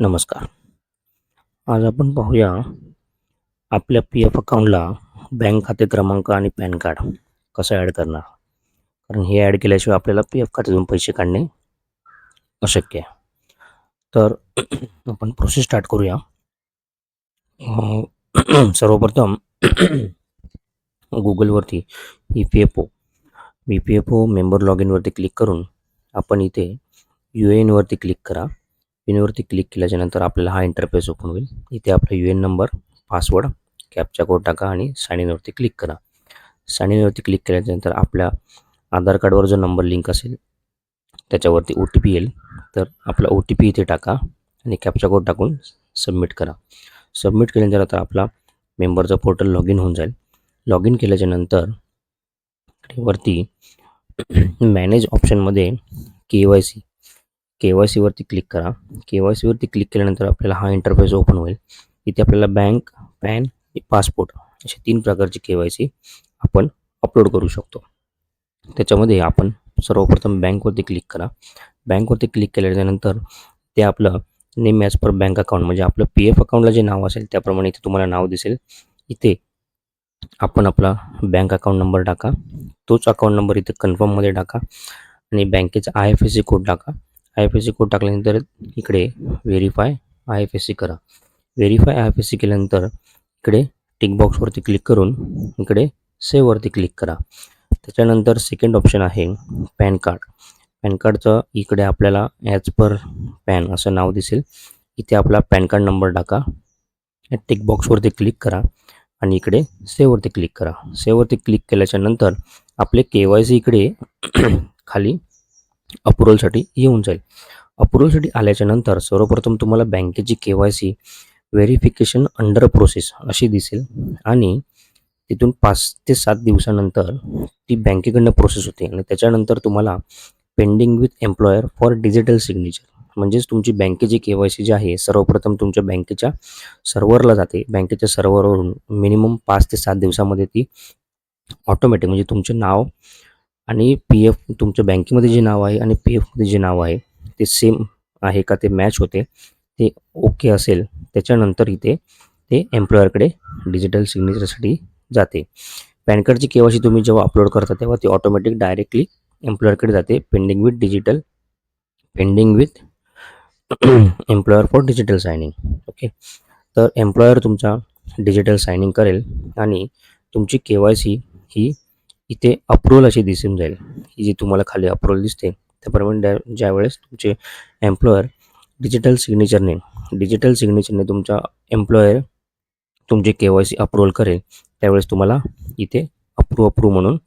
नमस्कार. आज आपण पाहूया आपल्या पी एफ अकाउंटला बँक खाते क्रमांक आणि पॅन कार्ड कसं ॲड करणार. कारण हे ॲड केल्याशिवाय आपल्याला पी एफ खात्यातून पैसे काढणे अशक्य आहे. तर आपण प्रोसेस स्टार्ट करूया. सर्वप्रथम गुगलवरती E P F O E P F O member log इनवरती click करून आपण इथे यू ए एनवरती क्लिक करा. पिनवरती क्लिक केल्याच्यानंतर आपल्याला हा इंटरफेस ओपन होईल. इथे आपला U N number password captcha code टाका आणि साइन इनवरती क्लिक करा. साइन इनवरती क्लिक केल्याच्यानंतर आपल्या आधार कार्डवर जो नंबर लिंक असेल त्याच्यावरती ओ टी पी येईल. तर आपला ओ टी पी इथे टाका आणि कॅपचा कोड टाकून सबमिट करा. सबमिट केल्यानंतर आपला मेंबरचं पोर्टल लॉग इन होऊन जाईल. लॉग इन केल्याच्यानंतर वरती मॅनेज ऑप्शनमध्ये K Y C K Y सीवरती click करा. के वाय सीवरती क्लिक केल्यानंतर आपल्याला हा इंटरफेस ओपन होईल. इथे आपल्याला बँक पॅन पासपोर्ट असे तीन प्रकारची के वाय सी आपण अपलोड करू शकतो. त्याच्यामध्ये आपण सर्वप्रथम बँकवरती क्लिक करा. बँकवरती क्लिक केल्यानंतर ते आपलं name as per bank account म्हणजे आपलं पी एफ अकाउंटला जे नाव असेल त्याप्रमाणे इथे तुम्हाला नाव दिसेल. इथे आपण आपला बँक अकाउंट नंबर टाका. तोच अकाउंट नंबर इथे कन्फर्ममध्ये टाका. आणि बँकेचा I F S C code टाका. I F S C code टाकल्यानंतर इकडे verify I F S C करा. Verify I F S C केल्यानंतर इकडे टिकबॉक्सवरती क्लिक करून इकडे सेववरती क्लिक करा. त्याच्यानंतर सेकंड ऑप्शन आहे पॅन कार्ड पॅन कार्डचं इकडे आपल्याला ॲज पर पॅन असं नाव दिसेल. इथे आपला पॅन कार्ड नंबर टाका. टिकबॉक्सवरती क्लिक करा आणि इकडे सेववरती क्लिक करा. सेववरती क्लिक केल्याच्यानंतर आपले के वाय सी इकडे खाली अप्रुव्हलसाठी येऊन जाईल. अप्रुव्हलसाठी आल्याच्यानंतर सर्वप्रथम तुम्हाला बँकेची K Y C verification under process अशी दिसेल आणि तिथून पाच ते सात दिवसानंतर ती बँकेकडनं प्रोसेस होते आणि त्याच्यानंतर तुम्हाला pending with employer for digital signature म्हणजेच तुमची बँकेची के वाय सी जी आहे सर्वप्रथम तुमच्या बँकेच्या सर्व्हरला जाते. बँकेच्या सर्व्हरवरून मिनिमम पाच ते सात दिवसामध्ये ती ऑटोमॅटिक म्हणजे तुमचे नाव आणि पी एफ तुमच्या बँकेमध्ये जे नाव आहे आणि पी एफमध्ये जे नाव आहे ते सेम आहे का? ते मॅच होते. ते ओके असेल त्याच्यानंतर इथे ते एम्प्लॉयरकडे डिजिटल सिग्नेचरसाठी जाते. पॅन कार्डची के वाय सी तुम्ही जेव्हा अपलोड करता तेव्हा ती ऑटोमॅटिक डायरेक्टली एम्प्लॉयरकडे जाते. Pending with digital pending with employer for digital signing okay तर एम्प्लॉयर तुमचा डिजिटल सायनिंग करेल आणि तुमची के वाय सी ही इथे अप्रुवल अशी दिसून जाईल. ही जी तुम्हाला खाली अप्रुवल दिसते त्याप्रमाणे ज्या ज्यावेळेस तुमचे एम्प्लॉयर डिजिटल सिग्नेचरने डिजिटल सिग्नेचरने तुमचा एम्प्लॉयर तुमचे के वाय सी अप्रुवल करेल त्यावेळेस तुम्हाला इथे अप्रूव अप्रूव म्हणून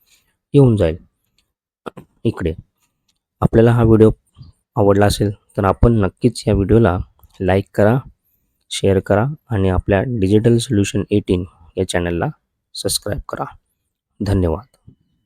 येऊन जाईल. इकडे आपल्याला हा व्हिडिओ आवडला असेल तर आपण नक्कीच या व्हिडिओला लाईक करा शेअर करा आणि आपल्या डिजिटल सोल्युशन एटीन या चॅनलला सबस्क्राईब करा. धन्यवाद.